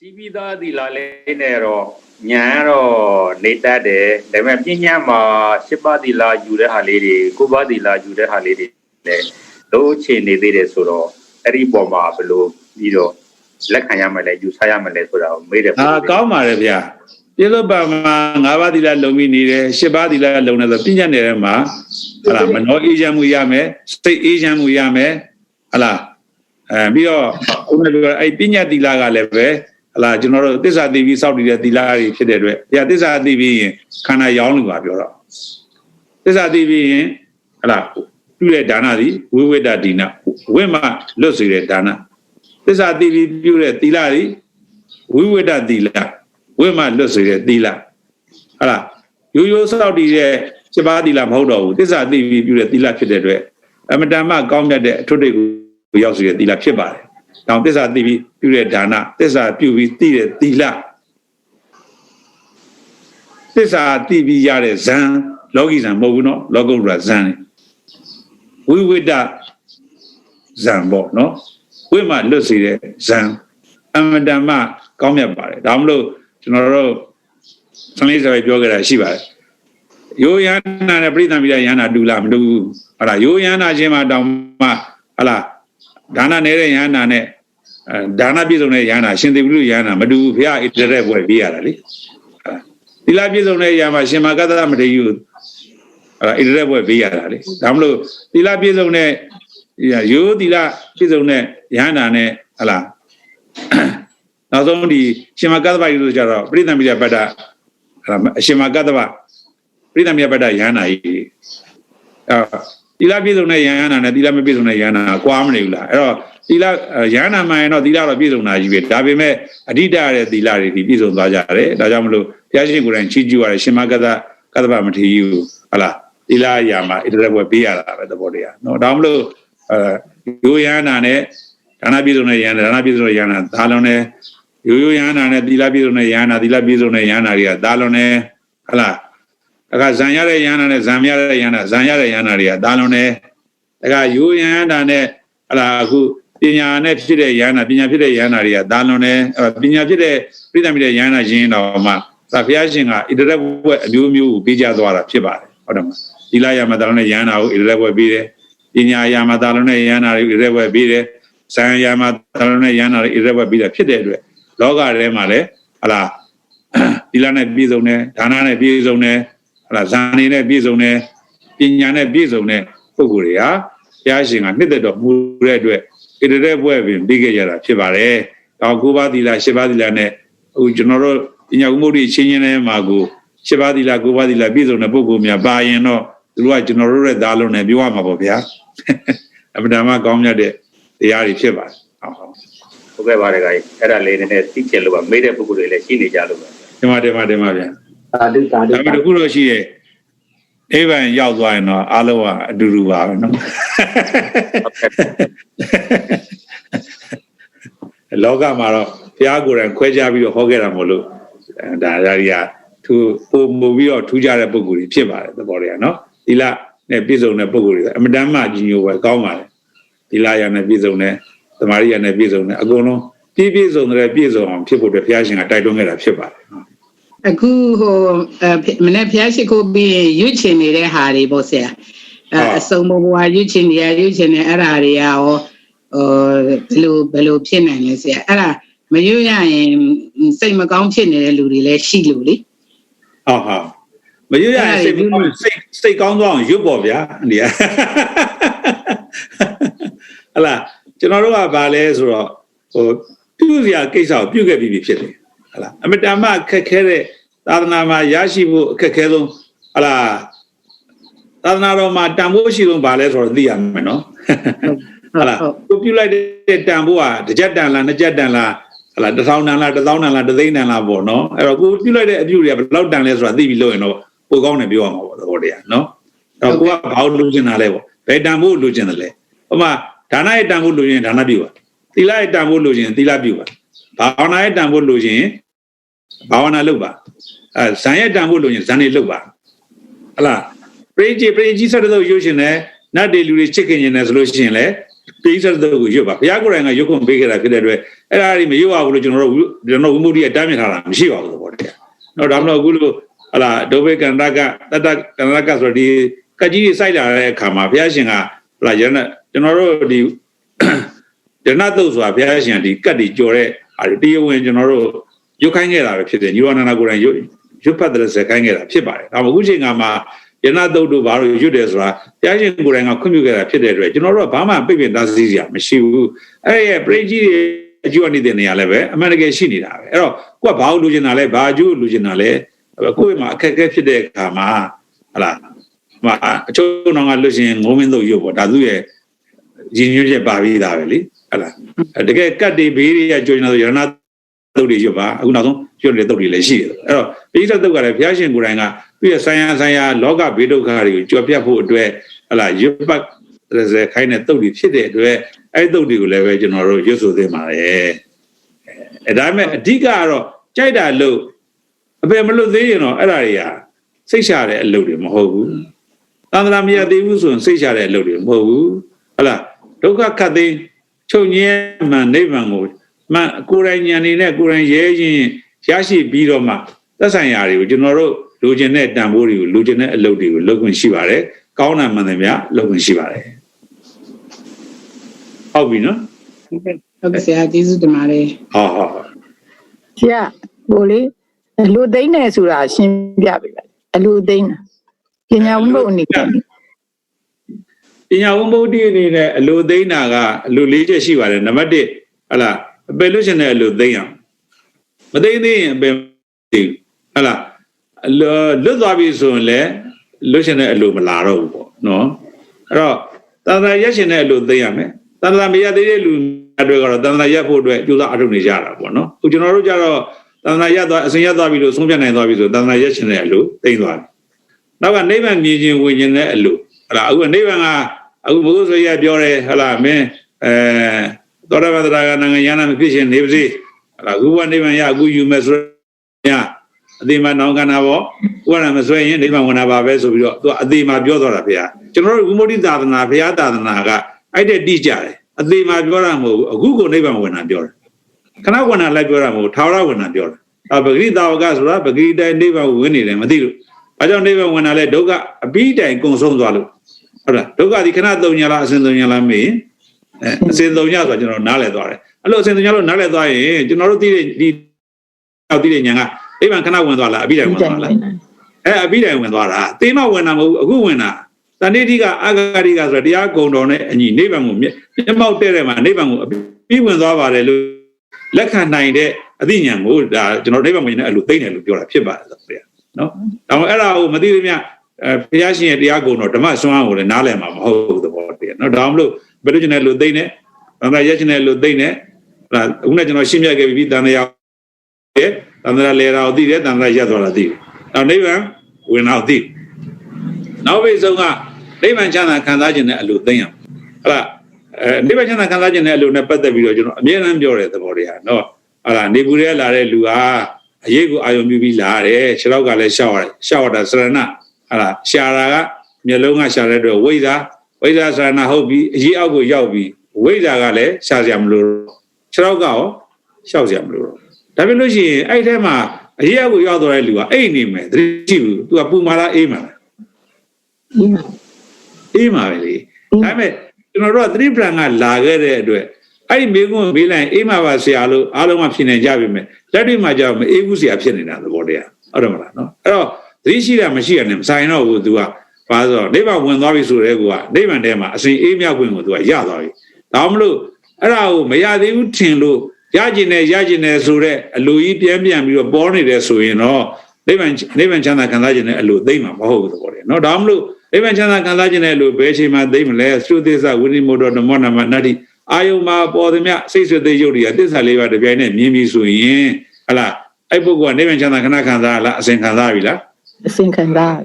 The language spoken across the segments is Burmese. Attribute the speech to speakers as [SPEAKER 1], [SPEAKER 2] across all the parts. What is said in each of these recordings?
[SPEAKER 1] ရှိပြီးသားသီလလေးနဲ့တော့ညာတော့နေတတ်တယ်ဒါပေမဲ့ပြဉ္ညာမှာရှစ်ပါးသီလယူတဲ့ဟာလေးတွေကိုးပါးသီလယူတဲ့ဟာလေးတွေလည်းလို့ချေနေသေးတယ်ဆိုတော့အဲ့ဒီပုံမှာဘယ်လိုပြီးတော့လက်ခံရမလဲယူဆရမလဲဆိုတာကိုမေးတယ်
[SPEAKER 2] အာကောင်းပါတယ်ဗျာပြစ္ဆုတ်ပံမှာ၅ပါးသီလလုံပြီးနေတယ်၈ပါးသီလလုံနေဆိုပြညတ်နယ်မှာဟလာမနောအေးချမ်းမှုရမယ်စိတ်အေးချမ်းမှုရမယ်ဟလာအဲပြီးတော့ဦးမပြောအဲ့ပြညတ်သီလကလည်းပဲ ဟလာကျွန်တော်တို့သစ္စာသိပြီးစောင့်တည်တဲ့သီလတွေဖြစ်တဲ့အတွက်ဘုရားသစ္စာသိပြီးရင်ခန္ဓာရောင်းလို့ပါပြောတော့သစ္စာသိပြီးရင်ဟလာပြုတဲ့ဒါနသည်ဝိဝိတ္တဒီနဝိမလွတ်စေတဲ့ဒါနသစ္စာသိပြီးပြုတဲ့သီလသည်ဝိဝိတ္တသီလဝိမလွတ်စေတဲ့သီလဟလာရိုးရိုးစောင့်တည်တဲ့စပါးသီလမဟုတ်တော့ဘူးသစ္စာသိပြီးပြုတဲ့သီလဖြစ်တဲ့အတွက်အမတန်မှကောင်းမြတ်တဲ့အထွတ်တိတ်ကိုရောက်စေတဲ့သီလဖြစ်ပါတယ်။ တောင်သစ္စာသိပြီးပြုတဲ့ဒါနသစ္စာပြုပြီးသိတဲ့သီလသစ္စာသိပြီးရတဲ့ဇံလောကီဇံမဟုတ်ဘူးနော်လောကုတ္တရာဇံဝိဝိတ္တဇံပေါ့နော်ဝိမလွတ်စေတဲ့ဇံအမတန်မှကောင်းမြတ်ပါတယ်ဒါမလို့ကျွန်တော်တို့ဆလေးဆိုရပြောကြတာရှိပါတယ်ယောယနာနဲ့ပြိဿံမိရယန္နာတူလားမတူဘူးဟုတ်လားယောယနာချင်းမှာတောင်မှဟုတ်လားဒါနနေတဲ့ယန္နာနဲ့အဲ ဒါနပြည့်စုံတဲ့ယန္နာရှင်သေဝိလုယန္နာမတူဘူးဘုရားဣတရက်ဘွယ်ပြရတာလေသီလပြည့်စုံတဲ့ယန္နာရှင်မကတ္တမထေယအဲ့ဒါဣတရက်ဘွယ်ပြရတာလေဒါမလို့သီလပြည့်စုံတဲ့ရိုးသီလပြည့်စုံတဲ့ယန္နာနဲ့ဟုတ်လားနောက်ဆုံးဒီရှင်မကတ္တဗကြီးလို့ကြတော့ပြိဿံမိရပတ္တအဲ့ဒါအရှင်မကတ္တဗပြိဿံမိရပတ္တယန္နာကြီးအာ သီလပြည့်စုံတဲ့ယန္နာနဲ့သီလမပြည့်စုံတဲ့ယန္နာကွာမနေဘူးလားအဲ့တော့သီလယန္နာမှန်ရင်တော့သီလတော့ပြည့်စုံတာကြီးပဲဒါပေမဲ့အဓိတရတဲ့သီလတွေဒီပြည့်စုံသွားကြတယ်ဒါကြောင့်မလို့ဘုရားရှင်ကိုယ်တိုင်ချီးကျူးရတယ်ရှင်မကတ္တကတ္တဗမထေရဟုတ်လားသီလရာမှာဣတရက်ဘွယ်ပေးရတာပဲသဘောတရားနော်ဒါမှမလို့အဲရိုးယန္နာနဲ့ဒါနပြည့်စုံတဲ့ယန္နာဒါနပြည့်စုံတဲ့ယန္နာဒါလုံးနဲ့ရိုးရိုးယန္နာနဲ့သီလပြည့်စုံတဲ့ယန္နာသီလပြည့်စုံတဲ့ယန္နာတွေကဒါလုံးနဲ့ဟလား အခါဇံရတဲ့ယန္နာနဲ့ဇံမရတဲ့ယန္နာဇံရတဲ့ယန္နာတွေကဒါလုံးနဲ့အခါရိုးယန္နာနဲ့ဟလားအခုပညာနဲ့ဖြစ်တဲ့ယန္နာပညာဖြစ်တဲ့ယန္နာတွေကဒါလုံးနဲ့ပညာဖြစ်တဲ့ပြိဿမိတဲ့ယန္နာရှင်တော်မှာသာဘုရားရှင်ကဣတရက်ဘွယ်အမျိုးမျိုးကိုပေးကြသွားတာဖြစ်ပါတယ်ဟုတ်တယ်မလားသီလယမတာလုံးနဲ့ယန္နာကိုဣတရက်ဘွယ်ပေးတယ်ပညာယမတာလုံးနဲ့ယန္နာကိုဣတရက်ဘွယ်ပေးတယ်ဇံယမတာလုံးနဲ့ယန္နာကိုဣတရက်ဘွယ်ပေးတာဖြစ်တဲ့အတွက်လောကထဲမှာလည်းဟလားသီလနဲ့ပြည့်စုံတယ်ဒါနနဲ့ပြည့်စုံတယ် ဟလားဇာနေနဲ့ပြည့်စုံတယ်ပညာနဲ့ပြည့်စုံတဲ့ပုဂ္ဂိုလ်တွေဟာဘုရားရှင်ကနှစ်သက်တော်မူတဲ့အတွက်ဣတရက်ဘွယ်ပင်ပြီးခဲ့ကြတာဖြစ်ပါတယ်။တော့ကိုးပါးသီလရှစ်ပါးသီလနဲ့အခုကျွန်တော်တို့ပညာဥမှုတွေချင်းချင်းနဲ့မှာကိုရှစ်ပါးသီလကိုးပါးသီလပြည့်စုံတဲ့ပုဂ္ဂိုလ်များပါရင်တော့သူတို့ကကျွန်တော်တို့ရဲ့သားလုံးနဲ့ပြောရမှာပေါ့ဗျာ။အပဒါမကောင်းမြတ်တဲ့တရားတွေဖြစ်ပါတယ်။ဟုတ်ဟုတ်
[SPEAKER 1] ဟုတ်ကဲ့ပါတယ်ခင်ဗျအဲ့ဒါလေးနည်းနည်းသိချင်လို့ပါမေးတဲ့ပုဂ္ဂိုလ်တွေလည်းရှိနေကြလို့ပါ
[SPEAKER 2] ဒီမှာဒီမှာဒီမှာဗျာ
[SPEAKER 3] သာဓုသာဓု
[SPEAKER 2] ဒါပေမဲ့တခုတော့ရှိရဲ့အိဗန်ရောက်သွားရင်တော့အားလုံးကအတူတူပါပဲနော်လောကမှာတော့ဘုရားကိုယ်တိုင်ခွဲခြားပြီးတော့ဟောခဲ့တာမဟုတ်လို့အဲဒါဒါတွေကသူပုံမူပြီးတော့ထူးခြားတဲ့ပုံကိုယ်ကြီးဖြစ်ပါတယ်သဘောတရားနော်သီလနဲ့ပြည့်စုံတဲ့ပုံကိုယ်ကြီးအမတန်မှကြီးညိုပဲကောင်းပါတယ်သီလရနဲ့ပြည့်စုံတဲ့သမာဓိရနဲ့ပြည့်စုံတဲ့အကုန်လုံးပြည့်ပြည့်စုံတဲ့ပြည့်စုံအောင်ဖြစ်ဖို့အတွက်ဘုရားရှင်ကတိုက်တွန်းခဲ့တာဖြစ်ပါတယ်နော်
[SPEAKER 4] အခုဟိုအဲမနေ့ဖျားရှိခိုးပြီးရင်ရွတ်ချင်နေတဲ့ဟာတွေပေါ့ဆရာအဲအစုံဘဘွားရွတ်ချင်နေရရွတ်ချင်နေအဲ့ဒါတွေကရောဟိုဘယ်လိုဘယ်လိုဖြစ်နိုင်လဲဆရာအဲ့ဒါမရွတ်ရရင်စိတ်မကောင်းဖြစ်နေတဲ့လူတွေလည်းရှိလို့လေ
[SPEAKER 2] ဟုတ်ဟုတ်မရွတ်ရရင်စိတ်မကောင်းစိတ်စိတ်ကောင်းသွားအောင်ရွတ်ပေါ့ဗျာဒီကဟလာကျွန်တော်တို့ကဗာလဲဆိုတော့ဟိုပြုစရာကိစ္စကိုပြုခဲ့ပြီးပြီဖြစ်တယ်ဟလာအမတန်မှခက်ခဲတဲ့ သာသနာမှာရရှိဖို့အခက်ခဲဆုံးဟလာသာသနာတော်မှာတန်ဖိုးရှိဆုံးဗာလဲဆိုတော့သိရမယ်နော်ဟလာကိုပြုလိုက်တဲ့တန်ဖိုးဟာတစ်ချက်တန်လားနှစ်ချက်တန်လားဟလာတစ်ထောင်တန်လားတစ်သောင်းတန်လားတစ်သိန်းတန်လားပေါ့နော်အဲ့တော့ကိုပြုလိုက်တဲ့အပြုတွေကဘယ်လောက်တန်လဲဆိုတာသိပြီးလို့ရင်တော့ပိုကောင်းတယ်ပြောရမှာပေါ့သဘောတရားနော်အဲ့တော့ကိုကဘာလို့လိုချင်တာလဲပေါ့ဘယ်တန်ဖိုးလိုချင်တယ်လဲဥပမာဒါနရဲ့တန်ဖိုးလိုချင်ဒါနပြုပါသီလရဲ့တန်ဖိုးလိုချင်သီလပြုပါဘာဝနာရဲ့တန်ဖိုးလိုချင်ဘာဝနာလုပ်ပါ အဲဇန်ရတန်ဖို့လို့ရင်ဇန်နေလောက်ပါဟလားပရိကြီးပရိကြီးဆက်တဲ့ရုပ်ရှင်နဲ့နတ်တေလူတွေချစ်ခင်နေတယ်ဆိုလို့ရှိရင်လည်းပရိဆက်တဲ့ကိုရွတ်ပါဘုရားကိုယ်တိုင်ကရွတ်ခွင့်ပေးခဲ့တာဖြစ်တဲ့အတွက်အဲ့ဒါတွေမရွတ်ရဘူးလို့ကျွန်တော်တို့ကျွန်တော်ဝိမုဒ္ဓိအတားမြစ်ထားတာမရှိပါဘူးပေါ့တဲ့တော့ဒါမှမဟုတ်အခုလို့ဟလာဒုဗေကန္တကတတကန္တကဆိုတော့ဒီကကြီးကြီးစိုက်လာတဲ့အခါမှာဘုရားရှင်ကဟလာရနကျွန်တော်တို့ဒီဒနတုတ်ဆိုတာဘုရားရှင်ဒီကတ်တွေကြော်တဲ့အားတရားဝင်ကျွန်တော်တို့ရုတ်ခိုင်းခဲ့တာပဲဖြစ်တယ်ညီဝနန္ဒကိုယ်တိုင် ရွတ်ရွတ်ဖတ်တဲ့စခိုင်းခဲ့တာဖြစ်ပါတယ်ဒါမှအခုချိန်ကမှာယနာတုတ်တို့ဘာလို့ရွတ်တယ်ဆိုတာဘုရားရှင်ကိုယ်တိုင်ကခွင့်ပြုခဲ့တာဖြစ်တဲ့အတွက်ကျွန်တော်တို့ကဘာမှပြိပင်သားစည်းစရာမရှိဘူးအဲ့ရဲ့ပရိကြီးတွေအကျိုးအနေနဲ့နေရာလည်းပဲအမှန်တကယ်ရှိနေတာပဲအဲ့တော့ကိုကဘာလို့လူချင်တာလဲဘာအကျိုးလူချင်တာလဲကိုယ့်မှာအခက်အခဲဖြစ်တဲ့အခါမှာဟလာမအချို့တော့ကလွတ်ရှင်ငုံမင်းတို့ရုပ်ပေါ့ဒါသူရဲ့ရင်းညွှန်းချက်ပါပြီးသားပဲလေဟလာတကယ်ကတ်တွေဘေးတွေကကြိုးနေတာဆိုရဏတုတ်တွေရွတ်ပါအခုနောက်ဆုံးရွတ်တဲ့တုတ်တွေလည်းရှိတယ်အဲ့တော့ ပိဋကတုတ်ကလည်းဘုရားရှင်ကိုယ်တိုင်ကသူ့ရဲ့ဆိုင်ရာဆိုင်ရာလောကဘေးဒုက္ခတွေကိုကြော်ပြတ်ဖို့အတွက်ဟလာရွတ်ပတ်ရစေခိုင်းတဲ့တုတ်တွေဖြစ်တဲ့အတွက်အဲ့တုတ်တွေကိုလည်းပဲကျွန်တော်တို့ရွတ်ဆိုသင့်ပါတယ်အဲဒါပေမဲ့အဓိကကတော့ကြိုက်တာလို့အပေမလွတ်သေးရင်တော့အဲ့ဒါတွေကစိတ်ချတဲ့အလုပ်တွေမဟုတ်ဘူးသန္တရာမရသေးဘူးဆိုရင်စိတ်ချတဲ့အလုပ်တွေမဟုတ်ဘူးဟလာဒုက္ခခတ်သိမ်းချုပ်ငြင်းမှန်နိဗ္ဗာန်ကိုမှန်ကိုယ်တိုင်ဉာဏ်နေနဲ့ကိုယ်တိုင်ရဲခြင်းရရှိပြီးတော့မှ သက်ဆိုင်ရာတွေကိုကျွန်တော်တို့လူကျင်တဲ့တန်ဖိုးတွေကိုလူကျင်တဲ့အလုပ်တွေကိုလုပ်ခွင့်ရှိပါတယ်ကောင်းတာမှန်တယ်များလုပ်ခွင့်ရှိပါတယ်ဟုတ်ပြီနော်
[SPEAKER 4] ဟုတ်ကဲ့ဆရာကျေးဇူးတင်ပါတယ်
[SPEAKER 2] ဟောဟောဟော
[SPEAKER 3] ဆရာဟိုလေအလူသိမ့်တယ်ဆိုတာရှင်းပြပေးပါအလူသိမ့်တာပညာဝိမုတ်အနေနဲ့
[SPEAKER 2] ပညာဝိမု ക്തി အနေနဲ့အလိုသိမ့်တာကအလိုလေးချက်ရှိပါတယ်နံပါတ်1ဟလာအပယ်လို့ရှင်တဲ့အလိုသိမ့်အောင်မသိမ့်သေးရင်အပယ်မသိဘူး ဟလာလွတ်သွားပြီဆိုရင်လည်းလွတ်ရှင်တဲ့အလိုမလာတော့ဘူးပေါ့နော်အဲ့တော့တန်တရာရက်ရှင်တဲ့အလိုသိရမယ်တန်တရာမရသေးတဲ့လူတွေကတော့တန်တရာရက်ဖို့အတွက်ကြိုးစားအထုတ်နေကြတာပေါ့နော်အခုကျွန်တော်တို့ကြတော့တန်တရာရက်သွားအစဉ်ရက်သွားပြီလို့ဆုံးဖြတ်နိုင်သွားပြီဆိုတန်တရာရက်ရှင်တဲ့အလိုသိမ့်သွားပြီနောက်ကနိဗ္ဗာန်မြင်ခြင်းဝิญဉ်တဲ့အလိုဟလာအခုနိဗ္ဗာန်ကအခုဘုရားဆိုရပြောတယ်ဟလာမင်းအဲသောတာပတ္တရာကနိုင်ငံရဟန္တာမဖြစ်ရှင်နေပါစေဟလာအခုဘဝနိဗ္ဗာန်ရအခုယူမယ်ဆိုရင် အသေးမှနောင်ကနာပေါ့ဥပါဒမဆွဲရင်နိဗ္ဗာန်ဝင်တာပါပဲဆိုပြီးတော့သူအသေးမှပြောသွားတာဖေဟာကျွန်တော်တို့ဝိမု ക്തി သာသနာဖေဟာသာသနာကအဲ့တဲ့တိကြတယ်အသေးမှပြောတာမဟုတ်ဘူးအခုကိုနိဗ္ဗာန်ဝင်တာပြောတယ်ခဏဝင်တာလိုက်ပြောတာမဟုတ်ထာဝရဝင်တာပြောတယ်အပဂရိတာဝကဆိုတာပဂရိတိုင်နိဗ္ဗာန်ဝင်နေတယ်မသိလို့ဘာကြောင့်နိဗ္ဗာန်ဝင်တာလဲဒုက္ခအပြီးတိုင်ကုံဆုံးသွားလို့ဟုတ်လားဒုက္ခဒီခဏသုံးညာလားအစဉ်သုံးညာလားမေးအဲအစဉ်သုံးညာဆိုတော့ကျွန်တော်နားလည်သွားတယ်အဲ့လိုအစဉ်သုံးညာလို့နားလည်သွားရင်ကျွန်တော်တို့သိတဲ့ဒီအောက်သိတဲ့ညာက နိဗ္ဗာန်ခဏဝင်သွားလားအပြီးတိုင်ဝင်သွားလားအဲအပြီးတိုင်ဝင်သွားတာသေမဝင်တာမဟုတ်ဘူးအခုဝင်တာတဏိတိကအဂါရိကဆိုတော့တရားကုံတော်နဲ့အညီနိဗ္ဗာန်ကိုမျက်မှောက်တဲ့တဲ့မှာနိဗ္ဗာန်ကိုအပြီးဝင်သွားပါတယ်လို့လက်ခံနိုင်တဲ့အသိဉာဏ်ကိုဒါကျွန်တော်နိဗ္ဗာန်ဝင်တဲ့အဲ့လိုသိနေလို့ပြောတာဖြစ်ပါတယ်ဆိုတော့နော်ဒါမှအဲ့ဒါကိုမသိသေးမြအဲဘုရားရှင်ရဲ့တရားကုံတော်ဓမ္မဆွမ်းကိုလည်းနားလည်မှာမဟုတ်ဘူးသဘောတရားနော်ဒါမှမလို့ဘယ်လိုကျင်တဲ့လူသိနေဘာသာရက်ကျင်တဲ့လူသိနေဟာအခုနကကျွန်တော်ရှင်းပြခဲ့ပြီးတန်တရားရဲ့ တန်တရားလေတာကိုသိတယ်တန်တရားရက်သွားတာသိတယ်နောက်နိဗ္ဗာန်ဝင်တော့သိနောက်ပိတ်ဆုံးကနိဗ္ဗာန်ချမ်းသာခံစားခြင်းနဲ့အလိုသိရဟုတ်လားအဲနိဗ္ဗာန်ချမ်းသာခံစားခြင်းနဲ့အလိုနဲ့ပတ်သက်ပြီးတော့ကျွန်တော်အမြဲတမ်းပြောတဲ့သဘောတရားနော်ဟုတ်လားနေပူရဲလာတဲ့လူဟာအရေးကိုအာယုံပြုပြီးလာတယ်ခြေထောက်ကလည်းရှောက်ရတယ်ရှောက်ရတာစရဏဟာလားရှာတာကမျက်လုံးကရှာတဲ့အတွက်ဝိဇ္ဇာဝိဇ္ဇာစရဏဟုတ်ပြီးအရေးအောက်ကိုရောက်ပြီးဝိဇ္ဇာကလည်းရှာစရာမလိုခြေထောက်ကရောရှောက်စရာမလိုတော့ ဒါဖြစ်လို့ရှိရင်အဲ့ထဲမှာအရေးအောက်ကိုရောက်သွားတဲ့လူကအိတ်နေမယ်သတိရှိဘူးသူကပူမာလားအေးမာလားအေးမာပဲလေဒါပေမဲ့ကျွန်တော်တို့ကသတိပ္ပံကလာခဲ့တဲ့အတွက်အဲ့ဒီမိကုန်းမေးလိုက်အေးမာပါဆရာလို့အားလုံးကဖြစ်နေကြပြီမဲ့လက်တွေ့မှာကြောက်မအေးဘူးဆရာဖြစ်နေတာသဘောတရားဟုတ်တယ်မလားနော်အဲ့တော့သတိရှိတာမရှိရနဲ့မဆိုင်တော့ဘူး तू ကဘာဆိုတော့နိဗ္ဗာန်ဝင်သွားပြီဆိုတဲ့ကူကနိဗ္ဗာန်ထဲမှာအစဉ်အေးမြောက်ခွင့်ကို तू ကရသွားပြီဒါမှမလို့အဲ့ဒါကိုမရသေးဘူးထင်လို့ ရကျင်တယ်ရကျင်တယ်ဆိုတော့အလိုကြီးပြန်ပြန်ပြီးတော့ပေါ်နေတယ်ဆိုရင်တော့နိဗ္ဗာန်နိဗ္ဗာန်ချမ်းသာခံစားခြင်းနဲ့အလိုသိမ့်မှာမဟုတ်ဘူးသဘောတည်းနော်ဒါမှမဟုတ်နိဗ္ဗာန်ချမ်းသာခံစားခြင်းနဲ့အလိုဘယ်ချိန်မှသိမ့်မလဲသုသေသဝိနိမောဒနမောနမနတ္တိအာယုံမှာပေါ်သမျှစိတ်ဆွေသိယုတ်တွေကသစ္စာလေးပါးတပြိုင်နဲ့မြင်ပြီးဆိုရင်ဟလားအဲ့ပုဂ္ဂိုလ်ကနိဗ္ဗာန်ချမ်းသာခဏခံစားလားအစဉ်ခံစားပြီလား
[SPEAKER 3] အစဉ်ခံစား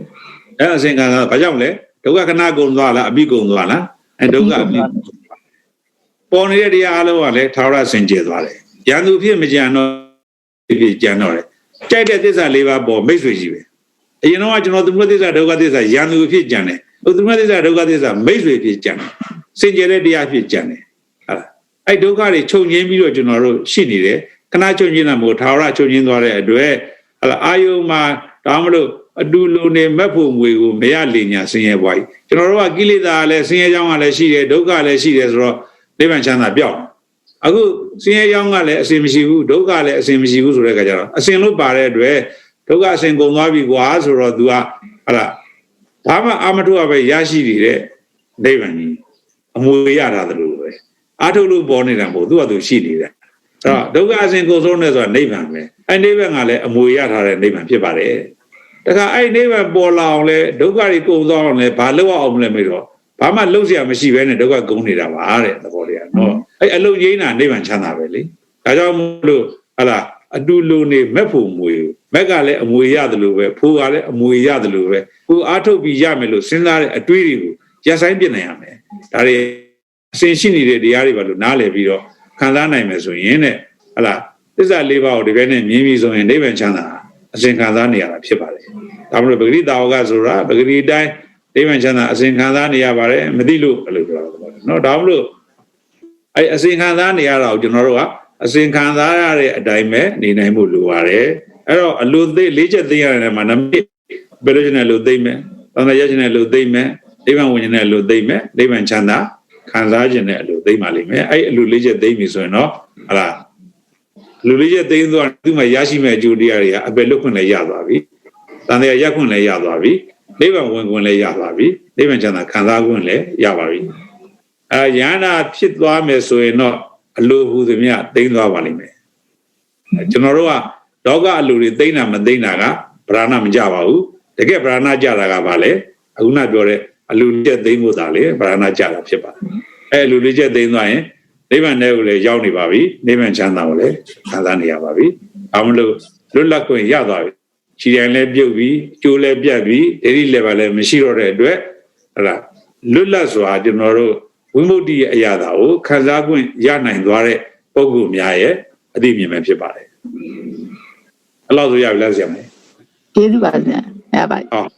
[SPEAKER 2] အဲ့အစဉ်ခံစားဘာကြောင့်လဲဒုက္ခခဏကုန်သွားလားအပြီးကုန်သွားလားအဲ့ဒုက္ခအပြီး ပေါ်နေတဲ့တရားအလုံးကလည်းထာဝရစင်ကြယ်သွားတယ်ရန်သူဖြစ်မကြံတော့ဖြစ်ကြံတော့တယ်ကြိုက်တဲ့သစ္စာလေးပါးပေါ်မိတ်ဆွေကြီးပဲအရင်တော့ကျွန်တော်သမုဒ္ဒသစ္စာဒုက္ခသစ္စာရန်သူဖြစ်ကြံတယ်ဟိုသမုဒ္ဒသစ္စာဒုက္ခသစ္စာမိတ်ဆွေဖြစ်ကြံတယ်စင်ကြယ်တဲ့တရားဖြစ်ကြံတယ်ဟာလားအဲ့ဒုက္ခတွေချုပ်ငင်းပြီးတော့ကျွန်တော်တို့ရှိနေတယ်ခဏချုပ်ငင်းတာမဟုတ်ထာဝရချုပ်ငင်းသွားတဲ့အတွက်ဟာလားအာယုံမှာဒါမှမလို့အတူလုံနေမက်ဖို့ငွေကိုမရလင်ညာဆင်းရဲပွားကြီးကျွန်တော်တို့ကကိလေသာလည်းဆင်းရဲကြောင်းကလည်းရှိတယ်ဒုက္ခလည်းရှိတယ်ဆိုတော့ နိဗ္ဗာန်ချမ်းသာပြောက်အခုဆင်းရဲကြောင်းကလည်းအစင်မရှိဘူးဒုက္ခလည်းအစင်မရှိဘူးဆိုတဲ့အခါကျတော့အစင်လို့ပါတဲ့အတွက်ဒုက္ခအစင်ကုန်သွားပြီကွာဆိုတော့ तू ကဟာလားဘာမှအာမထုအပဲရရှိနေတဲ့နိဗ္ဗာန်ကြီးအမွေရတာတလို့ပဲအာထုလို့ပေါ်နေတာမဟုတ်သူကသူရှိနေတာအဲ့တော့ဒုက္ခအစင်ကုန်ဆုံးနေဆိုတာနိဗ္ဗာန်ပဲအဲ့နိဗ္ဗာန်ကလည်းအမွေရထားတဲ့နိဗ္ဗာန်ဖြစ်ပါတယ်တခါအဲ့နိဗ္ဗာန်ပေါ်လာအောင်လဲဒုက္ခတွေကုန်သွားအောင်လဲဘာလုပ်အောင်လဲမေးတော့ ဘာမှလှုပ်ရှားမရှိဘဲနဲ့ဒုက္ခကုန်းနေတာပါတဲ့သဘောလေးကနော်အဲ့အလုံးရင်းတာနိဗ္ဗာန်ချမ်းသာပဲလေဒါကြောင့်မို့လို့ဟာလားအတူလိုနေမက်ဖို့မွေမက်ကလည်းအမွေရတယ်လို့ပဲဖိုးကလည်းအမွေရတယ်လို့ပဲကိုအားထုတ်ပြီးရမယ်လို့စဉ်းစားတဲ့အတွေးတွေကိုရပ်ဆိုင်ပြနိုင်ရမယ်ဒါတွေအစဉ်ရှိနေတဲ့တရားတွေပါလို့နားလည်ပြီးတော့ခံစားနိုင်မယ်ဆိုရင်တဲ့ဟလာသစ္စာလေးပါးကိုဒီဘက်နဲ့မြင်ပြီးဆိုရင်နိဗ္ဗာန်ချမ်းသာအစဉ်ခံစားနေရတာဖြစ်ပါတယ်ဒါမှမဟုတ်ပဂရိတာဝကဆိုတာပဂရိတိုင်း နိဗ္ဗာန်ချမ်းသာအစဉ်ခံစားနေရပါတယ်မသိလို့အဲ့လိုပြောတာပေါ့နော်ဒါမှမဟုတ်အဲ့အစဉ်ခံစားနေရတာကိုကျွန်တော်တို့ကအစဉ်ခံစားရတဲ့အတိုင်းပဲနေနိုင်မှုလိုပါတယ်အဲ့တော့အလိုသိလေးချက်သိရတယ်မှာနမိတ်ဘယ်လိုချင်တယ်လို့သိမယ်သံဃာရချင်တယ်လို့သိမယ်နိဗ္ဗာန်ဝင်ချင်တယ်လို့သိမယ်နိဗ္ဗာန်ချမ်းသာခံစားခြင်းနဲ့အလိုသိမှလိမ့်မယ်အဲ့အလိုလေးချက်သိပြီဆိုရင်တော့ဟလာလူလေးချက်သိမ်းသွားသူမှရရှိမဲ့အကျိုးတရားတွေကအပယ်လွတ်ခွင့်လည်းရသွားပြီတန်တရားရက်ခွင့်လည်းရသွားပြီ နိဗ္ဗာန်ဝင်ခွင့်လည်းရသွားပြီနိဗ္ဗာန်ချမ်းသာခံစားခွင့်လည်းရပါပြီအဲယန္တာဖြစ်သွားမယ်ဆိုရင်တော့အလိုဟူသည်မြသိမ်းသွားပါလိမ့်မယ်ကျွန်တော်တို့ကလောကအလိုတွေသိမ်းတာမသိမ်းတာကဗราဏမကြပါဘူးတကယ်ဗราဏကြတာကဘာလဲအခုနပြောတဲ့အလိုလေးချက်သိမ်းဖို့သာလေဗราဏကြတာဖြစ်ပါတယ်အဲအလိုလေးချက်သိမ်းသွားရင်နိဗ္ဗာန်ထဲကိုလည်းရောက်နေပါပြီနိဗ္ဗာန်ချမ်းသာကိုလည်းခံစားနေရပါပြီဘာမလို့လွတ်လပ်ခွင့်ရသွားပြီ ခြေတိုင်လည်းပြုတ်ပြီးကျိုးလည်းပြတ်ပြီးဒိဋ္ဌိလည်းပါလည်းမရှိတော့တဲ့အတွက်ဟလာလွတ်လပ်စွာကျွန်တော်တို့ဝိမု ക്തി ရဲ့အရာသာကိုခံစား권ရနိုင်သွားတဲ့ပုဂ္ဂိုလ်များရဲ့အသိဉာဏ်ပဲဖြစ်ပါတယ်အဲ့လောက်ဆိုရပြီလားဆရာမ
[SPEAKER 3] ကျေးဇူးပါဗျာရပါ
[SPEAKER 2] ဟုတ်